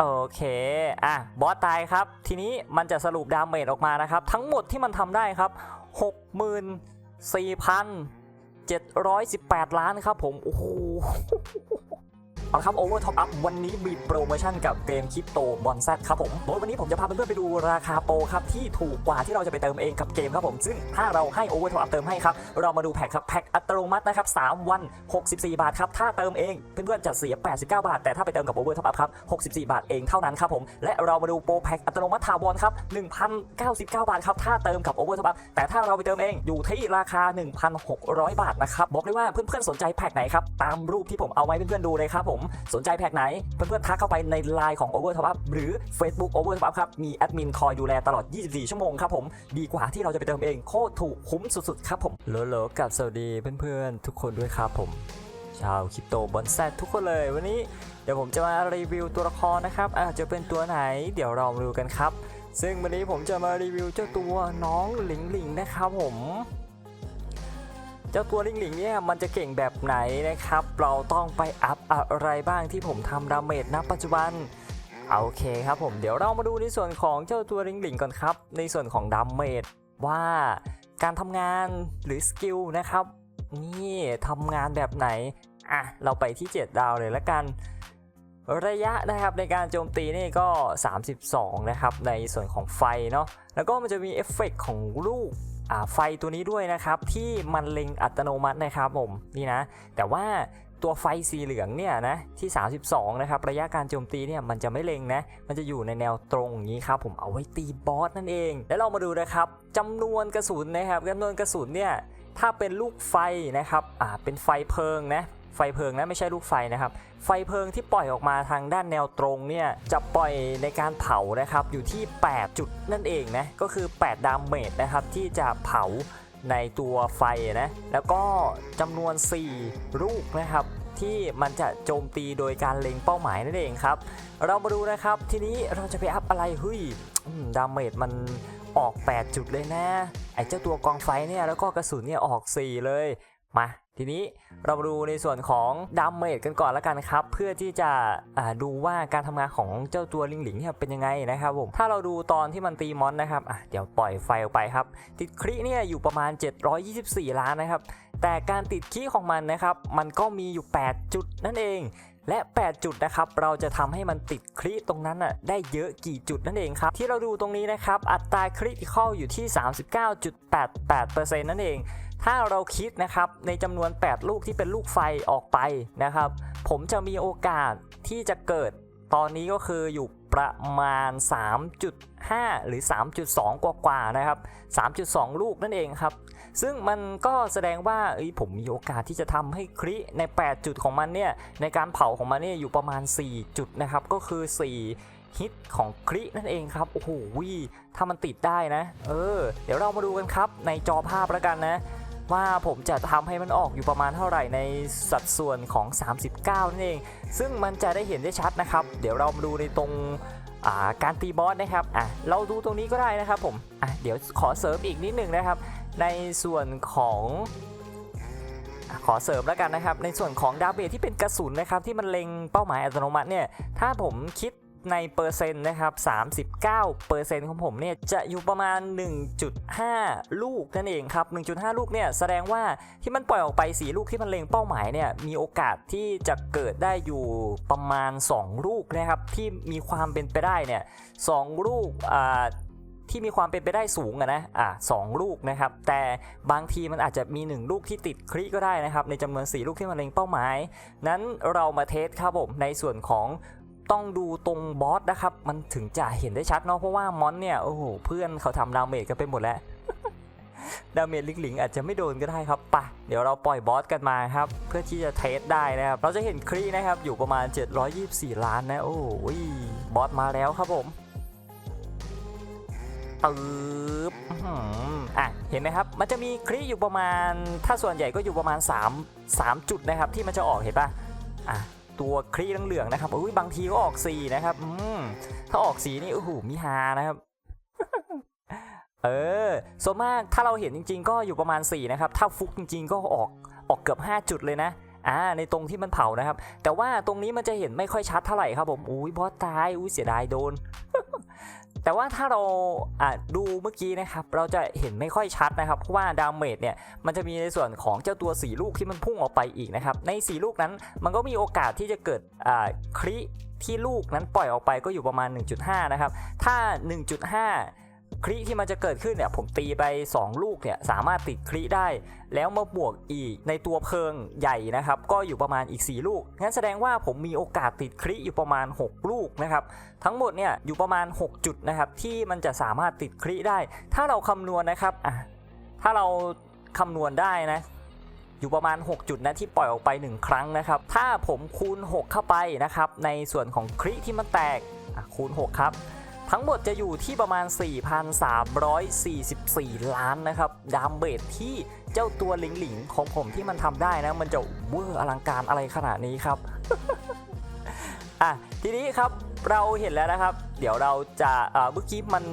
โอเค อะ บอสตายครับ ทีนี้มันจะสรุปดาเมจออกมานะครับ ทั้งหมดที่มันทำได้ครับ 64,718 ล้านครับผม โอ้โห เอาละครับ Over Top Up วันนี้มีโปรโมชั่นกับเกมคริปโตบอลแซครับผมโดยวันนี้ผมจะพาเพื่อนๆไปดูราคาโปรครับที่ถูกกว่าที่เราจะไปเติมเองกับเกมครับผม ซึ่งถ้าเราให้ Over Top Up เติมให้ครับ เรามาดูแพ็คครับแพ็คอัตโนมัตินะครับ3วัน 64 บาทครับถ้าเติมเองเพื่อนๆจะเสีย 89 บาท แต่ถ้าไปเติมกับ Over Top Up ครับ64 บาทเองเท่านั้นครับผมและเรามาดูโปรแพ็คอัตโนมัติถาวรครับ1,099 บาทครับถ้าเติมกับ Over Top Up แต่ถ้าเราไปเติมเองอยู่ที่ราคา 1,600 บาทนะครับบอกเลยว่าเพื่อนๆสนใจแพ็คไหนครับตามรูปที่ผมเอาไว้เพื่อนๆดูเลยครับผมสนใจแพ็คไหน เพื่อนๆทักเข้าไปในไลน์ของ Over Top Up หรือ Facebook Over Top Up ครับ มีแอดมินคอยดูแลตลอด 24 ชั่วโมงครับผม ดีกว่าที่เราจะไปเติมเองโคตรถูกคุ้มสุดๆ ครับผมโลโลกับสวัสดีเพื่อนๆ ทุกคนด้วยครับผม ชาวคริปโตบอนแซทุกคนเลยวันนี้เดี๋ยวผมจะมารีวิวตัวละครนะครับอาจจะเป็นตัวไหนเดี๋ยวเรามาดูกันครับ ซึ่งวันนี้ผมจะมารีวิวเจ้าตัวน้องหลิงหลิงนะครับผม เจ้าตัวลิงหลิงเนี่ยมันจะเก่งแบบไหนนะครับ เราต้องไปอัพอะไรบ้างที่ผมทำดาเมจณปัจจุบันโอเคครับผมเดี๋ยวเรามาดูในส่วนของเจ้าตัวลิงหลิงก่อนครับ ในส่วนของดาเมจว่าการทำงานหรือสกิลนะครับ นี่ทำงานแบบไหนอะเราไปที่ 7 ดาวเลยละกัน ระยะนะครับในการโจมตีนี่ก็ 32 นะครับ ในส่วนของไฟเนาะแล้วก็มันจะมีเอฟเฟกต์ของลูก ไฟตัวนี้ด้วยนะครับที่มันเล็งอัตโนมัตินะครับผมนี่นะ แต่ว่าตัวไฟสีเหลืองเนี่ยนะที่ 32 นะครับ ระยะการโจมตีเนี่ยมันจะไม่เล็งนะ มันจะอยู่ในแนวตรงอย่างนี้ครับผมเอาไว้ตีบอสนั่นเอง แล้วเรามาดูนะครับจำนวนกระสุนนะครับจำนวนกระสุนเนี่ยถ้าเป็นลูกไฟนะครับอ่าเป็นไฟเพลิงนะ ไฟเพลิงนะไม่ใช่ลูกไฟนะครับ ไฟเพลิงที่ปล่อยออกมาทางด้านแนวตรงเนี่ยจะปล่อยในการเผานะครับอยู่ที่ 8 จุดนั่นเองนะก็คือ 8 ดาเมจนะครับที่จะเผาในตัวไฟนะแล้วก็จำนวน 4 ลูกนะครับที่มันจะโจมตีโดยการเล็งเป้าหมายนั่นเองครับ เรามาดูนะครับทีนี้เราจะไปอัพอะไรเฮ้ยอืมดาเมจมันออก 8 จุดเลยนะไอ้เจ้าตัวกองไฟเนี่ยแล้วก็กระสุนเนี่ยออก 4 เลย มาทีนี้เรามาดูในส่วนของดาเมจกันก่อนแล้วกันครับ เพื่อที่จะดูว่าการทำงานของเจ้าตัวลิงหลิงเนี่ยเป็นยังไงนะครับผมถ้าเราดูตอนที่มันตีมอนนะครับอะเดี๋ยวปล่อยไฟออกไปครับ ติดคริเนี่ยอยู่ประมาณ 724 ล้านนะครับ แต่การติดคีของมันนะครับ มันก็มีอยู่ 8 จุดนั่นเอง และ 8 จุดนะครับ เราจะทำให้มันติดคริตรงนั้นน่ะได้เยอะกี่จุดนั่นเองครับ ที่เราดูตรงนี้นะครับ อัตราคริติคอลอยู่ที่ 39.88%นั่นเอง ถ้าเราคิดนะครับในจำนวน 8 ลูกที่เป็นลูกไฟออกไปนะครับ ผมจะมีโอกาสที่จะเกิดตอนนี้ก็คืออยู่ประมาณ 3.5 หรือ 3.2 กว่าๆนะครับ 3.2 ลูกนั่นเองครับ ซึ่งมันก็แสดงว่าเอ้ยผมมีโอกาสที่จะทำให้คริใน 8 จุดของมันเนี่ย ในการเผาของมันเนี่ยอยู่ประมาณ 4 จุดนะครับ ก็คือ 4 ฮิตของครินั่นเองครับ โอ้โหวิถ้ามันติดได้นะ เออ เดี๋ยวเรามาดูกันครับในจอภาพแล้วกันนะ ว่าผมจะทำให้มันออกอยู่ประมาณเท่าไหร่ในสัดส่วนของ 39 นั่นเอง ซึ่งมันจะได้เห็นได้ชัดนะครับ เดี๋ยวเรามาดูในตรงาการตีบอสนะครับอะเราดูตรงนี้ก็ได้นะครับผมอะเดี๋ยวขอเสริมอีกนิดหนึ่งนะครับ ในส่วนของอขอเสริมแล้วกันนะครับ ในส่วนของดาเมจที่เป็นกระสุนนะครับที่มันเล็งเป้าหมายอัตโนมัติเนี่ยถ้าผมคิด ในเปอร์เซ็นต์นะครับ 39เปอร์เซ็นต์ของผมเนี่ยจะอยู่ประมาณ 1.5 ลูกนั่นเองครับ 1.5 ลูกเนี่ยแสดงว่าที่มันปล่อยออกไป 4 ลูกที่มันเล็งเป้าหมายเนี่ยมีโอกาสที่จะเกิดได้อยู่ประมาณ 2 ลูกนะครับที่มีความเป็นไปได้เนี่ย2ลูกอ่าที่มีความเป็นไปได้สูงอะนะ อะสลูกนะครับ แต่บางทีมันอาจจะมี 1 ลูกที่ติดคริก็ได้นะครับ ในจำนวน 4 ลูกที่มันเล็งเป้าหมาย นั้นเรามาเทสครับผมในส่วนของ ต้องดูตรงบอสนะครับ มันถึงจะเห็นได้ชัดเนาะเพราะว่ามอนเนี่ยโอ้โหเพื่อนเขาทำดาเมจกันไปหมดแล้วดาเมจลิงหลิงอาจจะไม่โดนก็ได้ครับไปะเดี๋ยวเราปล่อยบอสกันมาครับ เพื่อที่จะเทสได้นะครับ เราจะเห็นครีนะครับ อยู่ประมาณ 724 ล้านนะ โอ้โหบอสมาแล้วครับผมปึ๊บอะ เห็นไหมครับ มันจะมีคลิอยู่ประมาณ ถ้าส่วนใหญ่ก็อยู่ประมาณ 3 3 จุดนะครับ ที่มันจะออกเห็นปะอะ ตัวครีเหลืองๆนะครับอุ้ยบางทีก็ออกสีนะครับอืมถ้าออกสีนี่โอ้โหมีฮานะครับเออส่วนมากถ้าเราเห็นจริง ๆ ก็อยู่ประมาณ 4 นะครับ ถ้าฟุกจริง ๆ ก็ออกออกเกือบ 5 จุดเลยนะอ่าในตรงที่มันเผานะครับ แต่ว่าตรงนี้มันจะเห็นไม่ค่อยชัดเท่าไหร่ครับผมอุ้ยบอสตายอุ้ยเสียดายโดน แต่ว่าถ้าเราดูเมื่อกี้นะครับ เราจะเห็นไม่ค่อยชัดนะครับ เพราะว่าดาเมจเนี่ย มันจะมีในส่วนของเจ้าตัวสีลูกที่มันพุ่งออกไปอีกนะครับ ในสีลูกนั้น มันก็มีโอกาสที่จะเกิดคริที่ลูกนั้นปล่อยออกไปก็อยู่ประมาณ 1.5 นะครับ ถ้า 1.5 คริที่มันจะเกิดขึ้นเนี่ยผมตีไป 2 ลูกเนี่ยสามารถติดคริได้ แล้วมาบวกอีกในตัวเพลิงใหญ่นะครับก็อยู่ประมาณอีก 4 ลูก งั้นแสดงว่าผมมีโอกาสติดคริอยู่ประมาณ 6 ลูกนะครับทั้งหมดเนี่ยอยู่ประมาณ 6 จุดนะครับที่มันจะสามารถติดคริได้ ถ้าเราคำนวณนะครับอะถ้าเราคำนวณได้นะอยู่ประมาณ 6 จุดนะที่ปล่อยออกไป 1 ครั้งนะครับ ถ้าผมคูณ 6 เข้าไปนะครับในส่วนของคริที่มันแตกคูณ 6 ครับ ทั้งหมดจะอยู่ที่ประมาณ 4,344 ล้านนะครับดามเบจที่เจ้าตัวหลิงหลิงของผมที่มันทำได้นะ มันจะเวอร์อลังการอะไรขนาดนี้ครับอะทีนี้ครับเราเห็นแล้วนะครับ เดี๋ยวเราจะเออเมื่อกี้มัน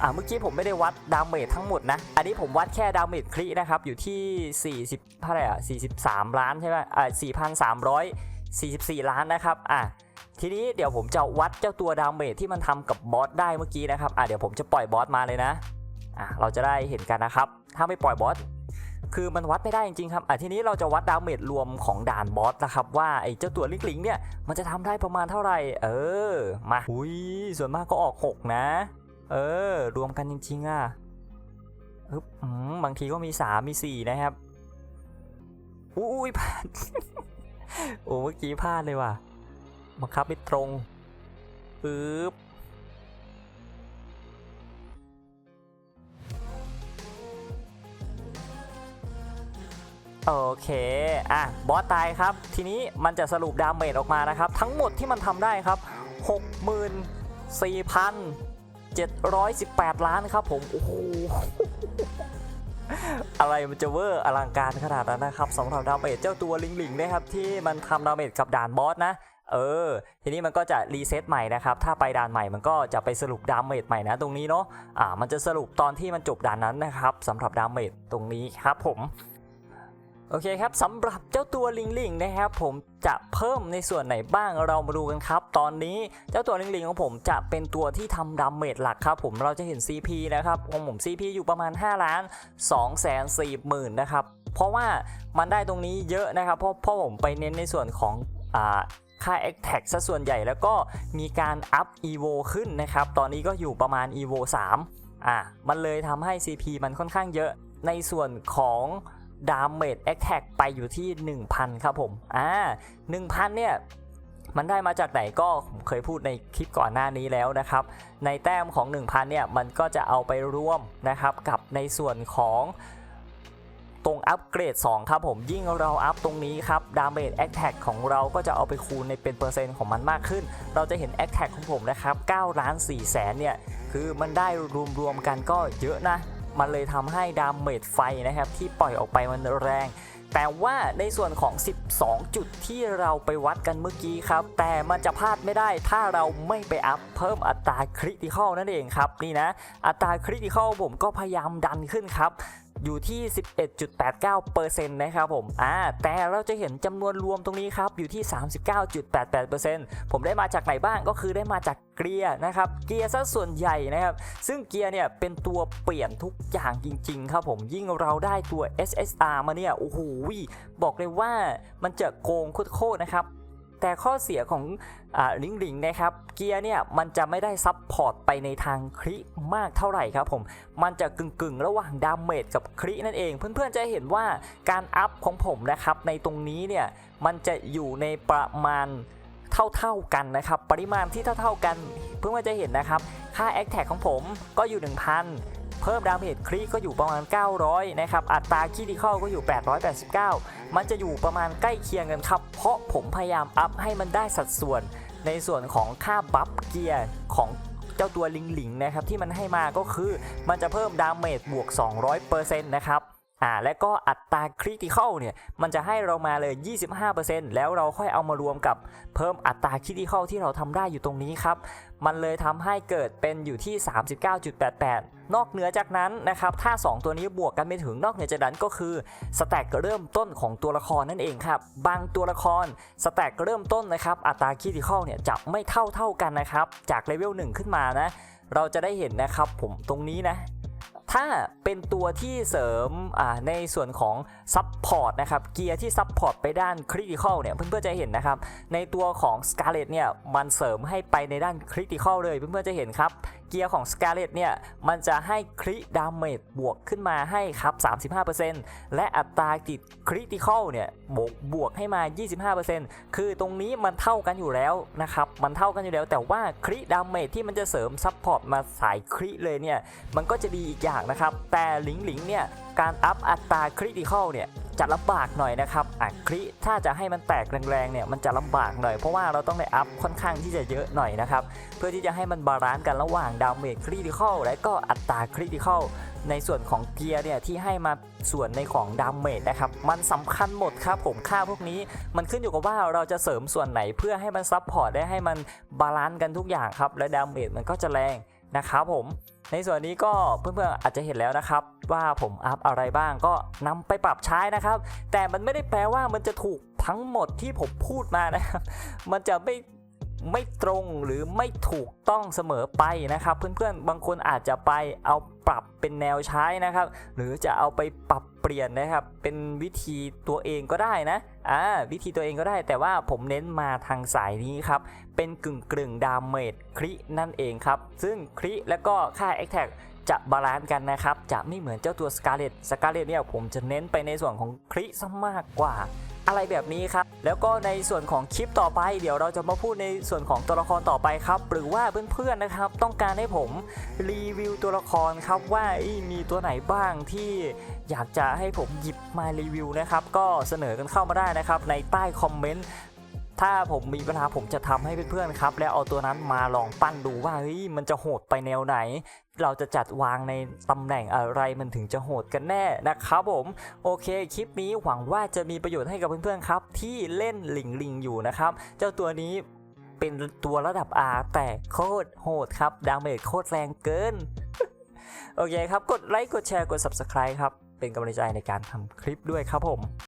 อ่าเมื่อกี้ผมไม่ได้วัดดาเมจทั้งหมดนะ อันนี้ผมวัดแค่ดาเมจครินะครับ อยู่ที่ 40เท่าไหร่อะ43 ล้านใช่ไหมอ่า 44 ล้านนะครับอะทีนี้เดี๋ยวผมจะวัดเจ้าตัวดาเมจที่มันทำกับบอสได้เมื่อกี้นะครับอะเดี๋ยวผมจะปล่อยบอสมาเลยนะอะเราจะได้เห็นกันนะครับ ถ้าไม่ปล่อยบอสคือมันวัดไม่ได้จริงๆครับอะทีนี้เราจะวัดดาเมจรวมของด่านบอสนะครับว่าไอ้เจ้าตัวลิงลิงเนี่ยมันจะทำได้ประมาณเท่าไหร่ เออมาอุ้ยส่วนมากก็ออก 6 นะ เออ รวมกันจริงๆอะอึบอืมบางทีก็มี 3 มี 4 นะครับ อุ้ยพลาด โอ้เมื่อกี้พลาดเลยว่ะบังคับไม่ตรงปึ๊บโอเค อะ บอสตายครับ ทีนี้มันจะสรุปดาเมจออกมานะครับ ทั้งหมดที่มันทำได้ครับ 64,718 ล้านครับผม โอ้โห อะไรมันจะเวอร์อลังการขนาดนั้นนะครับสำหรับดาเมจเจ้าตัวลิงลิงนะครับที่มันทำดาเมจกับด่านบอสนะเออ ทีนี้มันก็จะรีเซ็ตใหม่นะครับ ถ้าไปด่านใหม่มันก็จะไปสรุปดาเมจใหม่นะตรงนี้เนาะอ่ามันจะสรุปตอนที่มันจบด่านนั้นนะครับสำหรับดาเมจตรงนี้ครับผม โอเคครับสำหรับเจ้าตัวลิงลิงนะครับผมจะเพิ่มในส่วนไหนบ้างเรามาดูกันครับ ตอนนี้เจ้าตัวลิงลิงของผมจะเป็นตัวที่ทำดาเมจหลักครับ ผมเราจะเห็น CP นะครับของผม CP อยู่ประมาณ5ล้าน2แสน4หมื่นนะครับเพราะว่ามันได้ตรงนี้เยอะนะครับ เพราะเพราะผมไปเน้นในส่วนของอ่าค่า a t t a c ซะส่วนใหญ่แล้วก็มีการอัพ EVO ขึ้นนะครับตอนนี้ก็อยู่ประมาณ EVO 3อะมันเลยทำให้ CP มันค่อนข้างเยอะในส่วนของ ดาเมจแอคแท็กไปอยู่ที่ 1,000 ครับผม อ่า 1,000 เนี่ย มันได้มาจากไหนก็ผมเคยพูดในคลิปก่อนหน้านี้แล้วนะครับ ในแต้มของ 1,000 เนี่ย มันก็จะเอาไปร่วมนะครับกับในส่วนของตรงอัปเกรด 2 ครับผมยิ่งเราอัพตรงนี้ครับดาเมจแอคแท็กของเราก็จะเอาไปคูณในเป็นเปอร์เซ็นต์ของมันมากขึ้น เราจะเห็นแอคแท็กของผมนะครับ9ล้าน4แสนเนี่ย คือมันได้รวมๆกันก็เยอะนะ มันเลยทำให้ดาเมจไฟนะครับที่ปล่อยออกไปมันแรง แต่ว่าในส่วนของ 12 จุดที่เราไปวัดกันเมื่อกี้ครับ แต่มันจะพลาดไม่ได้ถ้าเราไม่ไปอัพเพิ่มอัตราคริติคอลนั่นเองครับนี่นะอัตราคริติคอลผมก็พยายามดันขึ้นครับ อยู่ที่ 11.89%นะครับผมอ่าแต่เราจะเห็นจำนวนรวมตรงนี้ครับอยู่ที่ 39.88%ผมได้มาจากไหนบ้างก็คือได้มาจากเกียร์นะครับเกียร์ซะส่วนใหญ่นะครับซึ่งเกียร์เนี่ยเป็นตัวเปลี่ยนทุกอย่างจริงๆครับผมยิ่งเราได้ตัว SSR มาเนี่ยโอ้โหบอกเลยว่ามันจะโกงโคตรๆนะครับ แต่ข้อเสียของอลิงลิงนะครับเกียร์เนี่ยมันจะไม่ได้ซับพอร์ตไปในทางคริมากเท่าไหร่ครับผมมันจะกึ่งๆระหว่างดาเมจกับครินั่นเอง เพื่อนๆจะเห็นว่าการอัพของผมนะครับในตรงนี้เนี่ยมันจะอยู่ในประมาณเท่าๆกันนะครับ ปริมาณที่เท่าๆกัน เพื่อนๆจะเห็นนะครับ ค่า a อ t a c ของผมก็อยู่ 1,000 เพิ่มดาเมจคริกก็อยู่ประมาณ 900 นะครับ อัตราคีดิคอลก็อยู่ 889 มันจะอยู่ประมาณใกล้เคียงกันครับ เพราะผมพยายามอัพให้มันได้สัดส่วนในส่วนของค่าบัฟเกียร์ของเจ้าตัวลิงหลิงนะครับที่มันให้มาก็คือมันจะเพิ่มดาเมจบวก 200%นะครับ อ่าและก็อัตราคริติคอลเนี่ยมันจะให้เรามาเลย 25%แล้วเราค่อยเอามารวมกับเพิ่มอัตราคริติคอลที่เราทำได้อยู่ตรงนี้ครับ มันเลยทำให้เกิดเป็นอยู่ที่ 39.88 นอกเหนือจากนั้นนะครับถ้า 2 ตัวนี้บวกกันไม่ถึงนอกเหนือจากนั้นก็คือสแต็กเริ่มต้นของตัวละครนั่นเองครับ บางตัวละครสแต็กเริ่มต้นนะครับอัตราคริติคอลเนี่ยจะไม่เท่าเท่ากันนะครับจากเลเวล1ขึ้นมานะเราจะได้เห็นนะครับผมตรงนี้นะ ถ้าเป็นตัวที่เสริมในส่วนของซับพอร์ตนะครับเกียร์ที่ซับพอร์ตไปด้านคริติคอลเนี่ยเพื่อนๆจะเห็นนะครับในตัวของ Scarlet เนี่ยมันเสริมให้ไปในด้านคริติคอลเลยเพื่อนๆจะเห็นครับเกียร์ของ Scarlet เนี่ย มันจะให้คริดาเมจบวกขึ้นมาให้ครับ 35%และอัตราติดคริติคอลเนี่ยบวกบวกให้มา 25%คือตรงนี้มันเท่ากันอยู่แล้วนะครับ มันเท่ากันอยู่แล้ว แต่ว่าคริดาเมจที่มันจะเสริมซับพอร์ตมาสายคริเลยเนี่ย มันก็จะดีอีกอย่างนะครับ แต่หลิงหลิงเนี่ย การอัพอัตราคริติคอลเนี่ย จะลำบากหน่อยนะครับอะคริถ้าจะให้มันแตกแรงๆเนี่ยมันจะลำบากหน่อย เพราะว่าเราต้องได้อัพค่อนข้างที่จะเยอะหน่อยนะครับ เพื่อที่จะให้มันบาลานซ์กันระหว่างดาเมจคริติคอลและก็อัตราคริติคอลในส่วนของเกียร์เนี่ยที่ให้มาส่วนในของดาเมจนะครับมันสำคัญหมดครับผมค่าพวกนี้ มันขึ้นอยู่กับว่าเราจะเสริมส่วนไหนเพื่อให้มันซับพอร์ตได้ให้มันบาลานซ์กันทุกอย่างครับ และดาเมจมันก็จะแรงนะครับผม ในส่วนนี้ก็เพื่อนๆอาจจะเห็นแล้วนะครับ ว่าผมอัพอะไรบ้างก็นำไปปรับใช้นะครับ แต่มันไม่ได้แปลว่ามันจะถูกทั้งหมดที่ผมพูดมานะครับ มันจะไม่ไม่ตรงหรือไม่ถูกต้องเสมอไปนะครับ เพื่อนๆ บางคนอาจจะไปเอาปรับเป็นแนวใช้นะครับ หรือจะเอาไปปรับเปลี่ยนนะครับ เป็นวิธีตัวเองก็ได้นะอ่าวิธีตัวเองก็ได้ แต่ว่าผมเน้นมาทางสายนี้ครับ เป็นกึ่งกึ่งดาเมจครินั่นเองครับ ซึ่งคริและก็ค่า a t t a c จะบาลานซ์กันนะครับ จะไม่เหมือนเจ้าตัว Scarlet Scarlet เนี่ยผมจะเน้นไปในส่วนของคริซะมากกว่า อะไรแบบนี้ครับ แล้วก็ในส่วนของคลิปต่อไป เดี๋ยวเราจะมาพูดในส่วนของตัวละครต่อไปครับ หรือว่าเพื่อนๆนะครับ ต้องการให้ผมรีวิวตัวละครครับว่ามีตัวไหนบ้างที่อยากจะให้ผมหยิบมารีวิวนะครับ ก็เสนอกันเข้ามาได้นะครับในใต้คอมเมนต์ ถ้าผมมีเวลาผมจะทำให้เพื่อนๆครับ แล้วเอาตัวนั้นมาลองปั้นดูว่าเฮ้ยมันจะโหดไปแนวไหน เราจะจัดวางในตำแหน่งอะไรมันถึงจะโหดกันแน่นะครับผมโอเคคลิปนี้หวังว่าจะมีประโยชน์ให้กับเพื่อนๆครับ ที่เล่นหลิงลิงอยู่นะครับ เจ้าตัวนี้เป็นตัวระดับ R แต่โคตรโหดครับดาเมจโคตรแรงเกิน โอเคครับ กดไลค์กดแชร์กด Subscribe ครับ เป็นกำลังใจในการทำคลิปด้วยครับผม